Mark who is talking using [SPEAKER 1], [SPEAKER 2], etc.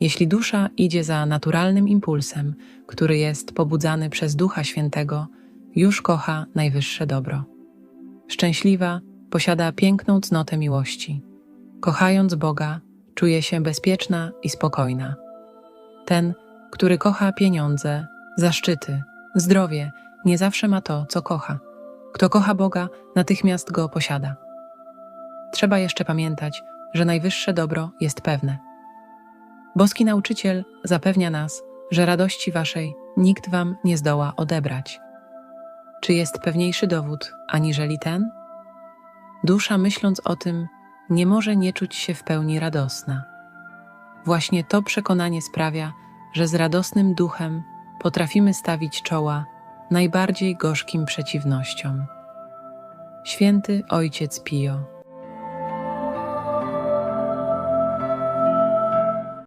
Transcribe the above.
[SPEAKER 1] Jeśli dusza idzie za naturalnym impulsem, który jest pobudzany przez Ducha Świętego, już kocha najwyższe dobro. Szczęśliwa posiada piękną cnotę miłości. Kochając Boga, czuje się bezpieczna i spokojna. Ten, który kocha pieniądze, zaszczyty, zdrowie, nie zawsze ma to, co kocha. Kto kocha Boga, natychmiast go posiada. Trzeba jeszcze pamiętać, że najwyższe dobro jest pewne. Boski nauczyciel zapewnia nas, że radości waszej nikt wam nie zdoła odebrać. Czy jest pewniejszy dowód aniżeli ten? Dusza, myśląc o tym, nie może nie czuć się w pełni radosna. Właśnie to przekonanie sprawia, że z radosnym duchem potrafimy stawić czoła najbardziej gorzkim przeciwnościom. Święty Ojciec Pio